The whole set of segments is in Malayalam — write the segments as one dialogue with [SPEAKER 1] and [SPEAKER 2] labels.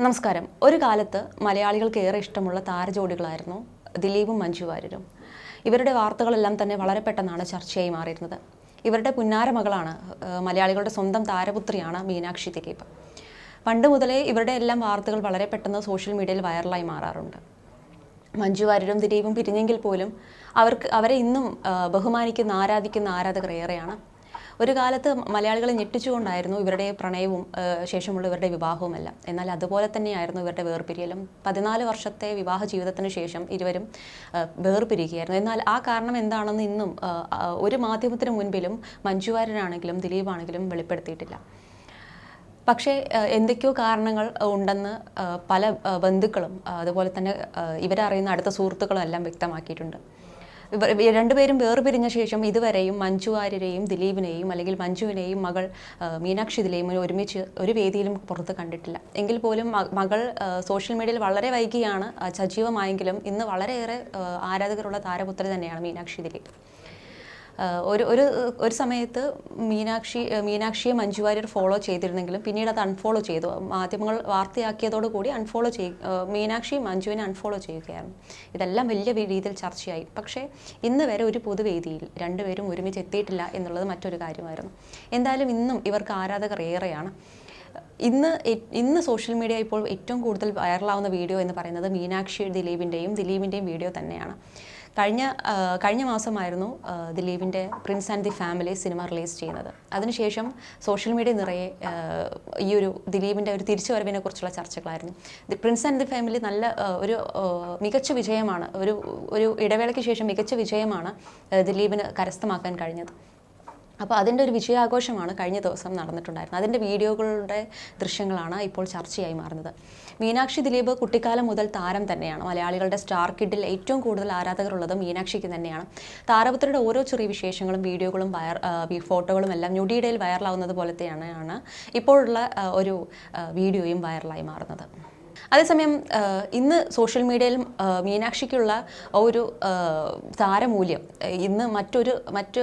[SPEAKER 1] നമസ്കാരം. ഒരു കാലത്ത് മലയാളികൾക്ക് ഏറെ ഇഷ്ടമുള്ള താരജോഡികളായിരുന്നു ദിലീപും മഞ്ജു വാര്യരും. ഇവരുടെ വാർത്തകളെല്ലാം തന്നെ വളരെ പെട്ടെന്നാണ് ചർച്ചയായി മാറിയിരുന്നത്. ഇവരുടെ പുന്നാര മകളാണ് മലയാളികളുടെ സ്വന്തം താരപുത്രിയാണ് മീനാക്ഷി ദിലീപ് പണ്ട് മുതലേ ഇവരുടെ എല്ലാം വാർത്തകൾ വളരെ പെട്ടെന്ന് സോഷ്യൽ മീഡിയയിൽ വൈറലായി മാറാറുണ്ട്. മഞ്ജു വാര്യരും ദിലീപും പിരിഞ്ഞെങ്കിൽ പോലും അവർക്ക് അവരെ ഇന്നും ബഹുമാനിക്കുന്ന ആരാധിക്കുന്ന ആരാധകർ ഏറെയാണ് ഒരു കാലത്ത് മലയാളികളെ ഞെട്ടിച്ചുകൊണ്ടായിരുന്നു ഇവരുടെ പ്രണയവും ശേഷമുള്ള ഇവരുടെ വിവാഹവുമെല്ലാം എന്നാൽ അതുപോലെ തന്നെയായിരുന്നു ഇവരുടെ വേർപിരിയലും. പതിനാല് വർഷത്തെ വിവാഹ ജീവിതത്തിന് ശേഷം ഇരുവരും വേർപിരിക്കുകയായിരുന്നു എന്നാൽ ആ കാരണം എന്താണെന്ന് ഇന്നും ഒരു മാധ്യമത്തിന് മുൻപിലും മഞ്ജുവാരനാണെങ്കിലും ദിലീപാണെങ്കിലും വെളിപ്പെടുത്തിയിട്ടില്ല. പക്ഷേ എന്തൊക്കെയോ കാരണങ്ങൾ ഉണ്ടെന്ന് പല ബന്ധുക്കളും അതുപോലെ തന്നെ ഇവരറിയുന്ന അടുത്ത സുഹൃത്തുക്കളും എല്ലാം വ്യക്തമാക്കിയിട്ടുണ്ട്. രണ്ടുപേരും വേർപിരിഞ്ഞ ശേഷം ഇതുവരെയും മഞ്ജു വാര്യരെയും ദിലീപിനെയും അല്ലെങ്കിൽ മഞ്ജുവിനെയും മകൾ മീനാക്ഷി ദിലീപിനെ ഒരുമിച്ച് ഒരു വേദിയിലും പുറത്ത് കണ്ടിട്ടില്ല. എങ്കിൽ പോലും മകൾ സോഷ്യൽ മീഡിയയിൽ വളരെ വൈകിയാണ് സജീവമായെങ്കിലും ഇന്ന് വളരെയേറെ ആരാധകരുള്ള താരപുത്രി തന്നെയാണ് മീനാക്ഷി ദിലീപ് ഒരു ഒരു ഒരു സമയത്ത് മീനാക്ഷി മീനാക്ഷിയെ മഞ്ജു വാര്യർ ഫോളോ ചെയ്തിരുന്നെങ്കിലും പിന്നീട് അത് അൺഫോളോ ചെയ്തു. മാധ്യമങ്ങൾ വാർത്തയാക്കിയതോടുകൂടി അൺഫോളോ ചെയ് മീനാക്ഷി മഞ്ജുവിനെ അൺഫോളോ ചെയ്യുകയായിരുന്നു. ഇതെല്ലാം വലിയ രീതിയിൽ ചർച്ചയായി. പക്ഷേ ഇന്ന് വരെ ഒരു പൊതുവേദിയിൽ രണ്ടുപേരും ഒരുമിച്ച് എത്തിയിട്ടില്ല എന്നുള്ളത് മറ്റൊരു കാര്യമായിരുന്നു. എന്തായാലും ഇന്നും ഇവർക്ക് ആരാധകർ ഏറെയാണ്. ഇന്ന് ഇന്ന് സോഷ്യൽ മീഡിയ ഇപ്പോൾ ഏറ്റവും കൂടുതൽ വൈറലാവുന്ന വീഡിയോ എന്ന് പറയുന്നത് മീനാക്ഷി ദിലീപിന്റെയും ദിലീപിന്റെയും വീഡിയോ തന്നെയാണ്. കഴിഞ്ഞ കഴിഞ്ഞ മാസമായിരുന്നു ദിലീപിന്റെ prince and the family cinema release ചെയ്യുന്നത്. അതിനുശേഷം സോഷ്യൽ മീഡിയ നിറയെ ഈ ഒരു ദിലീപിന്റെ ഒരു തിരിച്ചുവരവിനെ കുറിച്ചുള്ള ചർച്ചകളായിരുന്നു. The prince and the family നല്ല ഒരു മികച്ച വിജയമാണ് ഒരു ഒരു ഇടവേളയ്ക്ക് ശേഷം മികച്ച വിജയമാണ് ദിലീപിന് കരസ്ഥമാക്കാൻ കഴിഞ്ഞത്. അപ്പോൾ അതിന്റെ ഒരു വിജയാഘോഷമാണ് കഴിഞ്ഞ ദിവസം നടന്നിട്ടുണ്ടായിരുന്നത്. അതിന്റെ വീഡിയോകളുടെ ദൃശ്യങ്ങളാണ് ഇപ്പോൾ ചർച്ചയായി മാറുന്നത്. മീനാക്ഷി ദിലീപ് കുട്ടിക്കാലം മുതൽ താരം തന്നെയാണ്. മലയാളികളുടെ സ്റ്റാർ കിഡിൽ ഏറ്റവും കൂടുതൽ ആരാധകരുള്ളത് മീനാക്ഷിക്ക് തന്നെയാണ്. താരപുത്രിയുടെ ഓരോ ചെറിയ വിശേഷങ്ങളും വീഡിയോകളും വയർ ഫോട്ടോകളും എല്ലാം ഞൊടിയിടയിൽ വൈറലാവുന്നത് പോലത്തെയാണ് തന്നെയാണ് ഇപ്പോഴുള്ള ഒരു വീഡിയോയും വൈറലായി മാറുന്നത്. അതേസമയം ഇന്ന് സോഷ്യൽ മീഡിയയിൽ മീനാക്ഷിക്കുള്ള ഒരു താരമൂല്യം ഇന്ന് മറ്റൊരു മറ്റ്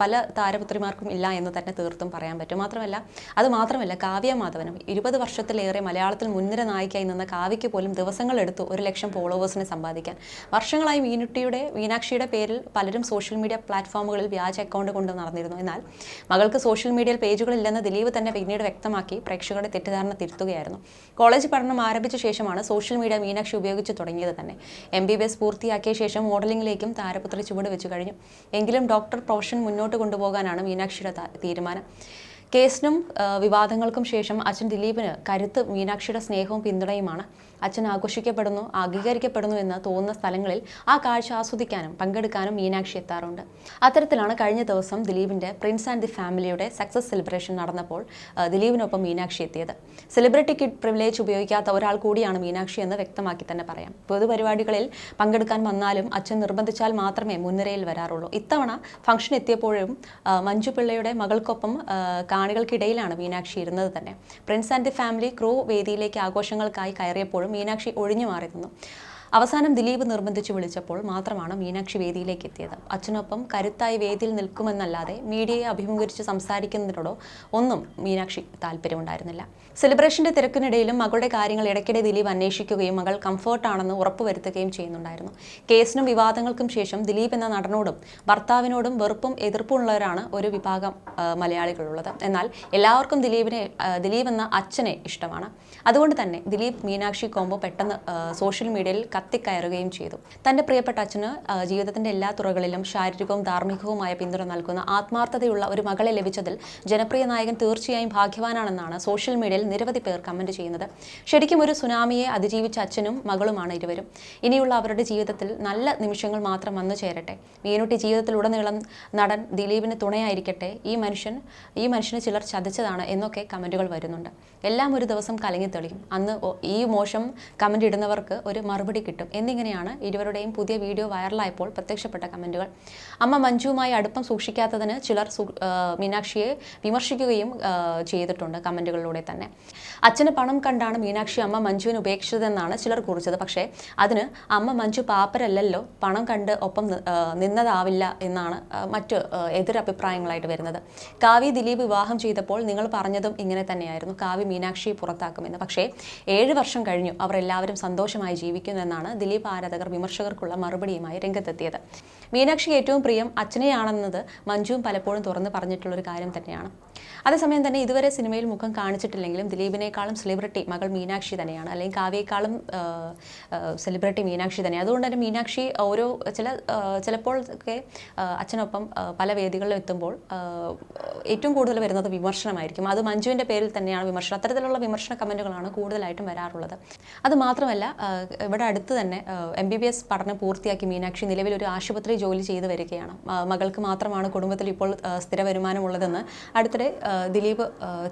[SPEAKER 1] പല താരപുത്രിമാർക്കും ഇല്ല എന്ന് തന്നെ തീർത്തും പറയാൻ പറ്റും. മാത്രമല്ല അത് മാത്രമല്ല കാവ്യ മാധവനും ഇരുപത് വർഷത്തിലേറെ മലയാളത്തിൽ മുൻനിര നായികയായി നിന്ന കാവ്യയ്ക്ക് പോലും ദിവസങ്ങളെടുത്തു ഒരു ലക്ഷം ഫോളോവേഴ്സിനെ സമ്പാദിക്കാൻ. വർഷങ്ങളായി മീനുട്ടിയുടെ മീനാക്ഷിയുടെ പേരിൽ പലരും സോഷ്യൽ മീഡിയ പ്ലാറ്റ്ഫോമുകളിൽ വ്യാജ അക്കൗണ്ട് കൊണ്ട് നടന്നിരുന്നു. എന്നാൽ മകൾക്ക് സോഷ്യൽ മീഡിയയിൽ പേജുകളില്ലെന്ന് ദിലീപ് തന്നെ പിന്നീട് വ്യക്തമാക്കി പ്രേക്ഷകരുടെ തെറ്റിദ്ധാരണ തിരുത്തുകയായിരുന്നു. കോളേജ് പഠനം ആരംഭിച്ച ശേഷമാണ് സോഷ്യൽ മീഡിയ മീനാക്ഷി ഉപയോഗിച്ച് തുടങ്ങിയത് തന്നെ. എം ബി ബി എസ് പൂർത്തിയാക്കിയ ശേഷം മോഡലിംഗിലേക്കും താരപുത്രി ചുവട് വെച്ചു കഴിഞ്ഞു. എങ്കിലും ഡോക്ടർ പ്രൊഫഷൻ മുന്നോട്ട് കൊണ്ടുപോകാനാണ് മീനാക്ഷിയുടെ തീരുമാനം. കേസിനും വിവാദങ്ങൾക്കും ശേഷം അച്ഛൻ ദിലീപിന് കരുത്ത് മീനാക്ഷിയുടെ സ്നേഹവും പിന്തുണയുമാണ്. അച്ഛൻ ആഘോഷിക്കപ്പെടുന്നു അംഗീകരിക്കപ്പെടുന്നു എന്ന് തോന്നുന്ന സ്ഥലങ്ങളിൽ ആ കാഴ്ച ആസ്വദിക്കാനും പങ്കെടുക്കാനും മീനാക്ഷി എത്താറുണ്ട്. അത്തരത്തിലാണ് കഴിഞ്ഞ ദിവസം ദിലീപിന്റെ പ്രിൻസ് ആൻഡ് ദി ഫാമിലിയുടെ സക്സസ് സെലിബ്രേഷൻ നടന്നപ്പോൾ ദിലീപിനൊപ്പം മീനാക്ഷി എത്തിയത്. സെലിബ്രിറ്റി കിറ്റ് പ്രിവിലേജ് ഉപയോഗിക്കാത്ത ഒരാൾ കൂടിയാണ് മീനാക്ഷി എന്ന് വ്യക്തമാക്കി തന്നെ പറയാം. പൊതുപരിപാടികളിൽ പങ്കെടുക്കാൻ വന്നാലും അച്ഛൻ നിർബന്ധിച്ചാൽ മാത്രമേ മുൻനിരയിൽ വരാറുള്ളൂ. ഇത്തവണ ഫംഗ്ഷൻ എത്തിയപ്പോഴും മഞ്ജു പിള്ളയുടെ മകൾക്കൊപ്പം കാണികൾക്കിടയിലാണ് മീനാക്ഷി ഇരുന്നത് തന്നെ. Prince and the family crew വേദിയിലേക്ക് ആഘോഷങ്ങൾക്കായി കയറിയപ്പോഴും മീനാക്ഷി ഒഴിഞ്ഞു മാറി നിന്നു അവസാനം ദിലീപ് നിർബന്ധിച്ച് വിളിച്ചപ്പോൾ മാത്രമാണ് മീനാക്ഷി വേദിയിലേക്ക് എത്തിയത്. അച്ഛനൊപ്പം കരുത്തായി വേദിയിൽ നിൽക്കുമെന്നല്ലാതെ മീഡിയയെ അഭിമുഖീകരിച്ച് സംസാരിക്കുന്നതിനോടോ ഒന്നും മീനാക്ഷി താല്പര്യമുണ്ടായിരുന്നില്ല. സെലിബ്രേഷന്റെ തിരക്കിനിടയിലും മകളുടെ കാര്യങ്ങൾ ഇടയ്ക്കിടെ ദിലീപ് അന്വേഷിക്കുകയും മകൾ കംഫർട്ടാണെന്ന് ഉറപ്പുവരുത്തുകയും ചെയ്യുന്നുണ്ടായിരുന്നു. കേസിനും വിവാദങ്ങൾക്കും ശേഷം ദിലീപ് എന്ന നടനോടും ഭർത്താവിനോടും വെറുപ്പും എതിർപ്പുള്ളവരാണ് ഒരു വിഭാഗം മലയാളികളുള്ളത്. എന്നാൽ എല്ലാവർക്കും ദിലീപിനെ ദിലീപ് എന്ന അച്ഛനെ ഇഷ്ടമാണ്. അതുകൊണ്ട് തന്നെ ദിലീപ് മീനാക്ഷി കോംബോ പെട്ടെന്ന് സോഷ്യൽ മീഡിയയിൽ കത്തിക്കയറുകയും ചെയ്തു. തന്റെ പ്രിയപ്പെട്ട അച്ഛന് ജീവിതത്തിന്റെ എല്ലാ തുറകളിലും ശാരീരികവും ധാർമ്മികവുമായ പിന്തുണ നൽകുന്ന ആത്മാർത്ഥതയുള്ള ഒരു മകളെ ലഭിച്ചതിൽ ജനപ്രിയ നായകൻ തീർച്ചയായും ഭാഗ്യവാനാണെന്നാണ് സോഷ്യൽ മീഡിയയിൽ നിരവധി പേർ കമന്റ് ചെയ്യുന്നത്. ശരിക്കും ഒരു സുനാമിയെ അതിജീവിച്ച അച്ഛനും മകളുമാണ് ഇരുവരും. ഇനിയുള്ള അവരുടെ ജീവിതത്തിൽ നല്ല നിമിഷങ്ങൾ മാത്രം വന്നു ചേരട്ടെ. മീനുട്ടി ജീവിതത്തിലുടനീളം നടൻ ദിലീപിന് തുണയായിരിക്കട്ടെ. ഈ മനുഷ്യൻ ഈ മനുഷ്യനെ ചിലർ ചതിച്ചതാണ് എന്നൊക്കെ കമന്റുകൾ വരുന്നുണ്ട്. എല്ലാം ഒരു ദിവസം കലങ്ങി തെളിയും. അന്ന് ഈ മോശം കമന്റ് ഇടുന്നവർക്ക് ഒരു മറുപടി കിട്ടും. കിട്ടും. എന്നിങ്ങനെയാണ് ഇരുവരുടെയും പുതിയ വീഡിയോ വൈറലായപ്പോൾ പ്രത്യക്ഷപ്പെട്ട കമന്റുകൾ അമ്മ മഞ്ജുവുമായി അടുപ്പം സൂക്ഷിക്കാത്തതിന് ചിലർ മീനാക്ഷിയെ വിമർശിക്കുകയും ചെയ്തിട്ടുണ്ട് കമന്റുകളിലൂടെ തന്നെ. അച്ഛന് പണം കണ്ടാണ് മീനാക്ഷി അമ്മ മഞ്ജുവിനെ ഉപേക്ഷിച്ചതെന്നാണ് ചിലർ കുറിച്ചത്. പക്ഷേ അതിന് അമ്മ മഞ്ജു പാപ്പരല്ലല്ലോ പണം കണ്ട് ഒപ്പം നിന്നതാവില്ല എന്നാണ് മറ്റ് എതിരഭിപ്രായങ്ങളായിട്ട് വരുന്നത്. കാവ്യ ദിലീപ് വിവാഹം ചെയ്തപ്പോൾ നിങ്ങൾ പറഞ്ഞതും ഇങ്ങനെ തന്നെയായിരുന്നു. കാവ്യ മീനാക്ഷിയെ പുറത്താക്കുമെന്ന്. പക്ഷേ ഏഴ് വർഷം കഴിഞ്ഞു. അവർ എല്ലാവരും സന്തോഷമായി ജീവിക്കുന്നു എന്നാണ് ദിലീപ് ആരാധകർ വിമർശകർക്കുള്ള മറുപടിയുമായി രംഗത്തെത്തിയത്. മീനാക്ഷിക്ക് ഏറ്റവും പ്രിയം അച്ഛനെയാണെന്നത് മഞ്ജുവും പലപ്പോഴും തുറന്ന് പറഞ്ഞിട്ടുള്ളൊരു കാര്യം തന്നെയാണ്. അതേസമയം തന്നെ ഇതുവരെ സിനിമയിൽ മുഖം കാണിച്ചിട്ടില്ലെങ്കിലും ദിലീപിനേക്കാളും സെലിബ്രിറ്റി മകൾ മീനാക്ഷി തന്നെയാണ്. അല്ലെങ്കിൽ കാവ്യേക്കാളും സെലിബ്രിറ്റി മീനാക്ഷി തന്നെയാണ് അതുകൊണ്ട് തന്നെ മീനാക്ഷി ഓരോ ചില ചിലപ്പോൾ ഒക്കെ അച്ഛനൊപ്പം പല വേദികളിലും എത്തുമ്പോൾ ഏറ്റവും കൂടുതൽ വരുന്നത് വിമർശനമായിരിക്കും. അത് മഞ്ജുവിന്റെ പേരിൽ തന്നെയാണ് വിമർശനം. അത്തരത്തിലുള്ള വിമർശന കമന്റുകളാണ് കൂടുതലായിട്ടും വരാറുള്ളത്. അത് മാത്രമല്ല ഇവിടെ അടുത്ത് തന്നെ എം ബി ബി എസ് പഠനം പൂർത്തിയാക്കി മീനാക്ഷി നിലവിൽ ഒരു ആശുപത്രി ജോലി ചെയ്തു വരികയാണ്. മകൾക്ക് മാത്രമാണ് കുടുംബത്തിൽ ഇപ്പോൾ സ്ഥിര വരുമാനമുള്ളതെന്ന് അടുത്തിടെ ദിലീപ്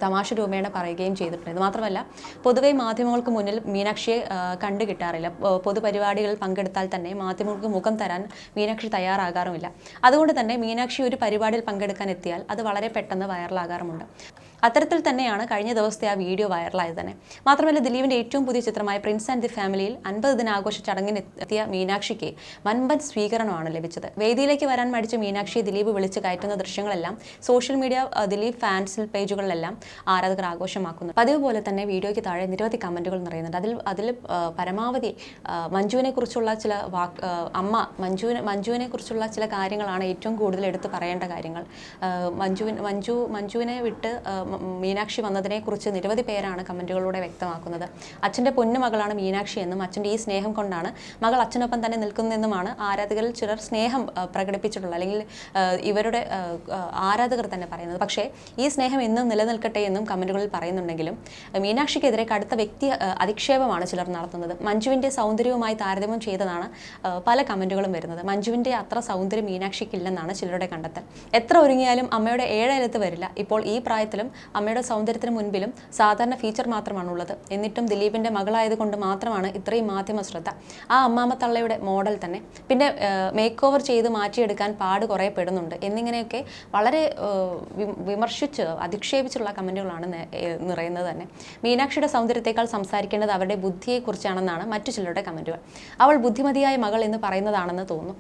[SPEAKER 1] തമാശ രൂപേണ പറയുകയും ചെയ്തിട്ടുണ്ട്. ഇത് മാത്രമല്ല പൊതുവെ മാധ്യമങ്ങൾക്ക് മുന്നിൽ മീനാക്ഷിയെ കണ്ടു കിട്ടാറില്ല. പൊതുപരിപാടികളിൽ പങ്കെടുത്താൽ തന്നെ മാധ്യമങ്ങൾക്ക് മുഖം തരാൻ മീനാക്ഷി തയ്യാറാകാറുമില്ല. അതുകൊണ്ട് തന്നെ മീനാക്ഷി ഒരു പരിപാടിയിൽ പങ്കെടുക്കാൻ എത്തിയാൽ അത് വളരെ പെട്ടെന്ന് വൈറലാകാറുമുണ്ട്. അത്തരത്തിൽ തന്നെയാണ് കഴിഞ്ഞ ദിവസത്തെ ആ വീഡിയോ വൈറലായത് തന്നെ. മാത്രമല്ല ദിലീപിന്റെ ഏറ്റവും പുതിയ ചിത്രമായ പ്രിൻസ് ആൻഡ് ദി ഫാമിലിയിൽ അൻപത് ദിനാഘോഷ ചടങ്ങിന് എത്തിയ മീനാക്ഷിക്ക് വൻപൻ സ്വീകരണമാണ് ലഭിച്ചത്. വേദിയിലേക്ക് വരാൻ മടിച്ച മീനാക്ഷിയെ ദിലീപ് വിളിച്ച് കയറ്റുന്ന ദൃശ്യങ്ങളെല്ലാം സോഷ്യൽ മീഡിയ ദിലീപ് ഫാൻസിൽ പേജുകളിലെല്ലാം ആരാധകർ ആഘോഷമാക്കുന്നു. പതിവ് പോലെ തന്നെ വീഡിയോയ്ക്ക് താഴെ നിരവധി കമന്റുകൾ നിറയുന്നുണ്ട്. അതിൽ അതിൽ പരമാവധി മഞ്ജുവിനെ കുറിച്ചുള്ള ചില വാക്ക് അമ്മ മഞ്ജുവിനെ മഞ്ജുവിനെ കുറിച്ചുള്ള ചില കാര്യങ്ങളാണ് ഏറ്റവും കൂടുതൽ എടുത്ത് പറയേണ്ട കാര്യങ്ങൾ. മഞ്ജുവിൻ മഞ്ജു മഞ്ജുവിനെ വിട്ട് മീനാക്ഷി വന്നതിനെക്കുറിച്ച് നിരവധി പേരാണ് കമന്റുകളിലൂടെ വ്യക്തമാക്കുന്നത്. അച്ഛന്റെ പൊന്നു മകളാണ് മീനാക്ഷി എന്നും അച്ഛന്റെ ഈ സ്നേഹം കൊണ്ടാണ് മകൾ അച്ഛനൊപ്പം തന്നെ നിൽക്കുന്നതെന്നുമാണ് ആരാധകരിൽ ചിലർ സ്നേഹം പ്രകടിപ്പിച്ചിട്ടുള്ളത്. അല്ലെങ്കിൽ ഇവരുടെ ആരാധകർ തന്നെ പറയുന്നത്. പക്ഷേ ഈ സ്നേഹം എന്നും നിലനിൽക്കട്ടെ എന്നും കമന്റുകളിൽ പറയുന്നുണ്ടെങ്കിലും മീനാക്ഷിക്കെതിരെ കടുത്ത വ്യക്തി അധിക്ഷേപമാണ് ചിലർ നടത്തുന്നത്. മഞ്ജുവിന്റെ സൗന്ദര്യവുമായി താരതമ്യം ചെയ്തതാണ് പല കമന്റുകളും വരുന്നത്. മഞ്ജുവിന്റെ അത്ര സൗന്ദര്യം മീനാക്ഷിക്കില്ലെന്നാണ് ചിലരുടെ കണ്ടെത്തൽ. എത്ര ഒരുങ്ങിയാലും അമ്മയുടെ ഏഴയലത്ത് വരില്ല. ഇപ്പോൾ ഈ പ്രായത്തിലും അമ്മയുടെ സൗന്ദര്യത്തിന് മുൻപിലും സാധാരണ ഫീച്ചർ മാത്രമാണുള്ളത്. എന്നിട്ടും ദിലീപിന്റെ മകളായതുകൊണ്ട് മാത്രമാണ് ഇത്രയും മാധ്യമ ശ്രദ്ധ. ആ അമ്മാമ്മ തള്ളയുടെ മോഡൽ തന്നെ. പിന്നെ മേക്ക് ഓവർ ചെയ്ത് മാറ്റിയെടുക്കാൻ പാട് കുറേ പെടുന്നുണ്ട്. എന്നിങ്ങനെയൊക്കെ വളരെ വിമർശിച്ച് അധിക്ഷേപിച്ചുള്ള കമന്റുകളാണ് നിറയുന്നത് തന്നെ. മീനാക്ഷിയുടെ സൗന്ദര്യത്തെക്കാൾ സംസാരിക്കേണ്ടത് അവരുടെ ബുദ്ധിയെക്കുറിച്ചാണെന്നാണ് മറ്റു ചിലരുടെ കമന്റുകൾ അവൾ ബുദ്ധിമതിയായ മകൾ എന്ന് പറയുന്നതാണെന്ന് തോന്നുന്നു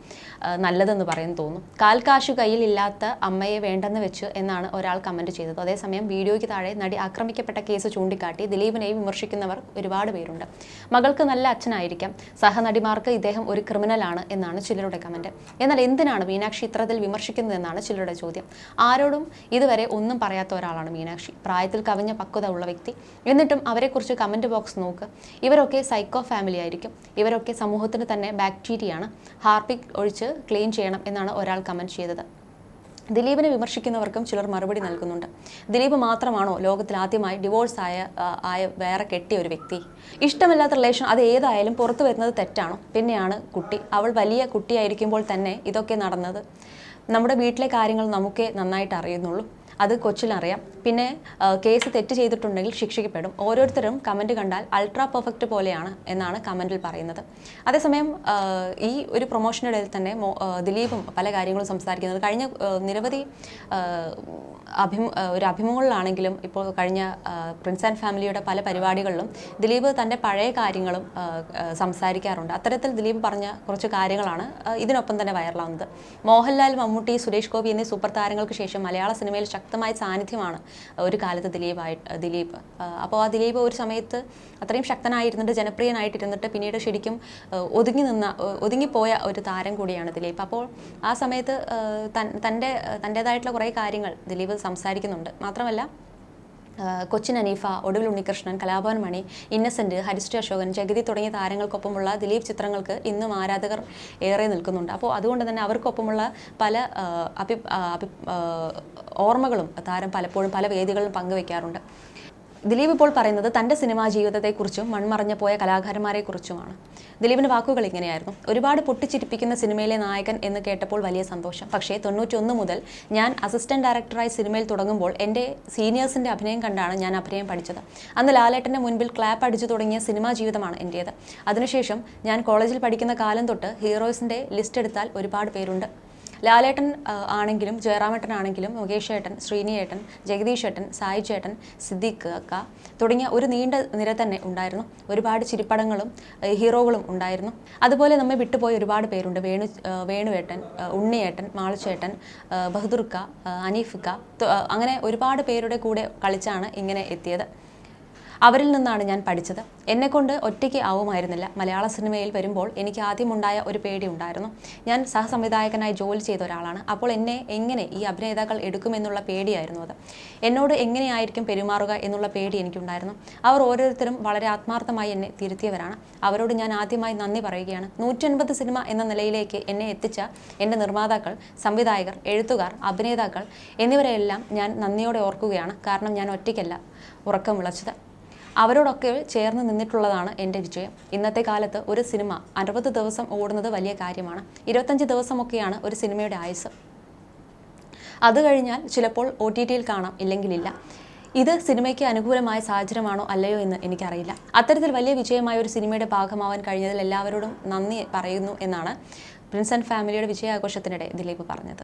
[SPEAKER 1] നല്ലതെന്ന് പറയുന്നു തോന്നുന്നു കാൽക്കാശു കയ്യിലില്ലാത്ത അമ്മയെ വേണ്ടെന്ന് വെച്ച് എന്നാണ് ഒരാൾ കമന്റ് ചെയ്തത്. അതേസമയം വീഡിയോയ്ക്ക് താഴെ നടി ആക്രമിക്കപ്പെട്ട കേസ് ചൂണ്ടിക്കാട്ടി ദിലീപിനെ വിമർശിക്കുന്നവർ ഒരുപാട് പേരുണ്ട്. മകൾക്ക് നല്ല അച്ഛനായിരിക്കാം. സഹനടിമാർക്ക് ഇദ്ദേഹം ഒരു ക്രിമിനലാണ് എന്നാണ് ചിലരുടെ കമന്റ്. എന്നാൽ എന്തിനാണ് മീനാക്ഷി ഇത്രത്തിൽ വിമർശിക്കുന്നതെന്നാണ് ചിലരുടെ ചോദ്യം. ആരോടും ഇതുവരെ ഒന്നും പറയാത്ത ഒരാളാണ് മീനാക്ഷി. പ്രായത്തിൽ കവിഞ്ഞ പക്വത ഉള്ള വ്യക്തി. എന്നിട്ടും അവരെക്കുറിച്ച് കമന്റ് ബോക്സ് നോക്ക്. ഇവരൊക്കെ സൈക്കോ ഫാമിലി ആയിരിക്കും. ഇവരൊക്കെ സമൂഹത്തിന് തന്നെ ബാക്ടീരിയയാണ്. ഹാർപിക് ഒഴിച്ച് ക്ലീൻ ചെയ്യണം എന്നാണ് ഒരാൾ കമന്റ് ചെയ്തത്. ദിലീപിനെ വിമർശിക്കുന്നവർക്കും ചിലർ മറുപടി നൽകുന്നുണ്ട്. ദിലീപ് മാത്രമാണോ ലോകത്തിൽ ആദ്യമായി ഡിവോഴ്സ് ആയ ആയ വേറെ കെട്ടിയ ഒരു വ്യക്തി? ഇഷ്ടമല്ലാത്ത റിലേഷൻ അത് ഏതായാലും പുറത്തു വരുന്നത് തെറ്റാണോ? പിന്നെയാണ് കുട്ടി. അവൾ വലിയ കുട്ടിയായിരിക്കുമ്പോൾ തന്നെ ഇതൊക്കെ നടന്നത് നമ്മുടെ വീട്ടിലെ കാര്യങ്ങൾ നമുക്കേ നന്നായിട്ട് അറിയുന്നുള്ളൂ. അത് കൊച്ചിലറിയാം. പിന്നെ കേസ് തെറ്റ് ചെയ്തിട്ടുണ്ടെങ്കിൽ ശിക്ഷിക്കപ്പെടും. ഓരോരുത്തരും കമന്റ് കണ്ടാൽ അൾട്രാ പെർഫെക്റ്റ് പോലെയാണ് എന്നാണ് കമന്റിൽ പറയുന്നത്. അതേസമയം ഈ ഒരു പ്രൊമോഷനിടയിൽ തന്നെ ദിലീപും പല കാര്യങ്ങളും സംസാരിക്കുന്നത്. കഴിഞ്ഞ നിരവധി അഭിമു ഒരു അഭിമുഖങ്ങളിലാണെങ്കിലും ഇപ്പോൾ കഴിഞ്ഞ പ്രിൻസ് ആൻഡ് ഫാമിലിയുടെ പല പരിപാടികളിലും ദിലീപ് തന്റെ പഴയ കാര്യങ്ങളും സംസാരിക്കാറുണ്ട്. അത്തരത്തിൽ ദിലീപ് പറഞ്ഞ കുറച്ച് കാര്യങ്ങളാണ് ഇതിനൊപ്പം തന്നെ വൈറലാവുന്നത് മോഹൻലാൽ മമ്മൂട്ടി സുരേഷ് ഗോപി എന്നീ സൂപ്പർ താരങ്ങൾക്ക് ശേഷം മലയാള സിനിമയിൽ ശക്തമായ സാന്നിധ്യമാണ് ഒരു കാലത്ത് ദിലീപായി ദിലീപ്. അപ്പോൾ ആ ദിലീപ് ഒരു സമയത്ത് അത്രയും ശക്തനായിരുന്നിട്ട് ജനപ്രിയനായിട്ടിരുന്നിട്ട് പിന്നീട് ശരിക്കും ഒതുങ്ങി നിന്ന ഒതുങ്ങിപ്പോയ ഒരു താരം കൂടിയാണ് ദിലീപ്. അപ്പോൾ ആ സമയത്ത് തന്റെ തന്റേതായിട്ടുള്ള കുറേ കാര്യങ്ങൾ ദിലീപ് സംസാരിക്കുന്നുണ്ട്. മാത്രമല്ല കൊച്ചിൻ അനീഫ ഒടുവിൽ ഉണ്ണികൃഷ്ണൻ കലാഭവൻ മണി ഇന്നസെന്റ് ഹരിശ്രീ അശോകൻ ജഗതി തുടങ്ങിയ താരങ്ങൾക്കൊപ്പമുള്ള ദിലീപ് ചിത്രങ്ങൾക്ക് ഇന്നും ആരാധകർ ഏറെ നിൽക്കുന്നുണ്ട്. അപ്പോൾ അതുകൊണ്ട് തന്നെ അവർക്കൊപ്പമുള്ള പല അഭി ഓർമ്മകളും താരം പലപ്പോഴും പല വേദികളിലും പങ്കുവെക്കാറുണ്ട്. ദിലീപ് ഇപ്പോൾ പറയുന്നത് തന്റെ സിനിമാ ജീവിതത്തെക്കുറിച്ചും മൺമറഞ്ഞു പോയ കലാകാരന്മാരെക്കുറിച്ചുമാണ്. ദിലീപിന്റെ വാക്കുകൾ ഇങ്ങനെയായിരുന്നു. ഒരുപാട് പൊട്ടിച്ചിരിപ്പിക്കുന്ന സിനിമയിലെ നായകൻ എന്ന് കേട്ടപ്പോൾ വലിയ സന്തോഷം. പക്ഷേ തൊണ്ണൂറ്റൊന്ന് മുതൽ ഞാൻ അസിസ്റ്റന്റ് ഡയറക്ടറായി സിനിമയിൽ തുടങ്ങുമ്പോൾ എന്റെ സീനിയേഴ്സിന്റെ അഭിനയം കണ്ടാണ് ഞാൻ അഭിനയം പഠിച്ചത്. അന്ന് ലാലേട്ടന്റെ മുൻപിൽ ക്ലാപ്പ് അടിച്ചു തുടങ്ങിയ സിനിമാ ജീവിതമാണ് എന്റേത് അതിനുശേഷം ഞാൻ കോളേജിൽ പഠിക്കുന്ന കാലം തൊട്ട് ഹീറോയ്സിന്റെ ലിസ്റ്റ് എടുത്താൽ ഒരുപാട് പേരുണ്ട്. ലാലേട്ടൻ ആണെങ്കിലും ജയറാമേട്ടൻ ആണെങ്കിലും മുകേഷ് ഏട്ടൻ ശ്രീനി ഏട്ടൻ ജഗദീഷ് ഏട്ടൻ സായി ചേട്ടൻ സിദ്ദീഖ് അക്ക തുടങ്ങിയ ഒരു നീണ്ട നിര തന്നെ ഉണ്ടായിരുന്നു. ഒരുപാട് ചിരിപ്പടങ്ങളും ഹീറോകളും ഉണ്ടായിരുന്നു. അതുപോലെ നമ്മെ വിട്ടുപോയ ഒരുപാട് പേരുണ്ട്. വേണു വേണുവേട്ടൻ ഉണ്ണിയേട്ടൻ മാളുച്ചേട്ടൻ ബഹദൂർക്ക അനീഫിക്ക അങ്ങനെ ഒരുപാട് പേരുടെ കൂടെ കളിച്ചാണ് ഇങ്ങനെ എത്തിയത്. അവരിൽ നിന്നാണ് ഞാൻ പഠിച്ചത്. എന്നെക്കൊണ്ട് ഒറ്റയ്ക്ക് ആവുമായിരുന്നില്ല. മലയാള സിനിമയിൽ വരുമ്പോൾ എനിക്ക് ആദ്യമുണ്ടായ ഒരു പേടി ഉണ്ടായിരുന്നു. ഞാൻ സഹസംവിധായകനായി ജോലി ചെയ്ത ഒരാളാണ്. അപ്പോൾ എന്നെ എങ്ങനെ ഈ അഭിനേതാക്കൾ എടുക്കുമെന്നുള്ള പേടിയായിരുന്നു അത്. എന്നോട് എങ്ങനെയായിരിക്കും പെരുമാറുക എന്നുള്ള പേടി എനിക്കുണ്ടായിരുന്നു. അവർ ഓരോരുത്തരും വളരെ ആത്മാർത്ഥമായി എന്നെ തിരുത്തിയവരാണ്. അവരോട് ഞാൻ ആദ്യമായി നന്ദി പറയുകയാണ്. നൂറ്റൻപത് സിനിമ എന്ന നിലയിലേക്ക് എന്നെ എത്തിച്ച എന്റെ നിർമ്മാതാക്കൾ സംവിധായകർ എഴുത്തുകാർ അഭിനേതാക്കൾ എന്നിവരെയെല്ലാം ഞാൻ നന്ദിയോടെ ഓർക്കുകയാണ്. കാരണം ഞാൻ ഒറ്റയ്ക്കല്ല ഉറക്കം വിളച്ചത്. അവരോടൊക്കെ ചേർന്ന് നിന്നിട്ടുള്ളതാണ് എന്റെ വിജയം. ഇന്നത്തെ കാലത്ത് ഒരു സിനിമ അറുപത് ദിവസം ഓടുന്നത് വലിയ കാര്യമാണ്. ഇരുപത്തഞ്ച് ദിവസമൊക്കെയാണ് ഒരു സിനിമയുടെ ആയുസ്. അത് കഴിഞ്ഞാൽ ചിലപ്പോൾ ഒ ടി ടിയിൽ കാണാം ഇല്ലെങ്കിലില്ല. ഇത് സിനിമയ്ക്ക് അനുകൂലമായ സാഹചര്യമാണോ അല്ലയോ എന്ന് എനിക്കറിയില്ല. അത്തരത്തിൽ വലിയ വിജയമായ ഒരു സിനിമയുടെ ഭാഗമാവാൻ കഴിഞ്ഞതിൽ എല്ലാവരോടും നന്ദി പറയുന്നു എന്നാണ് പ്രിൻസ് ആൻഡ് ഫാമിലിയുടെ വിജയാഘോഷത്തിനിടെ ദിലീപ് പറഞ്ഞത്.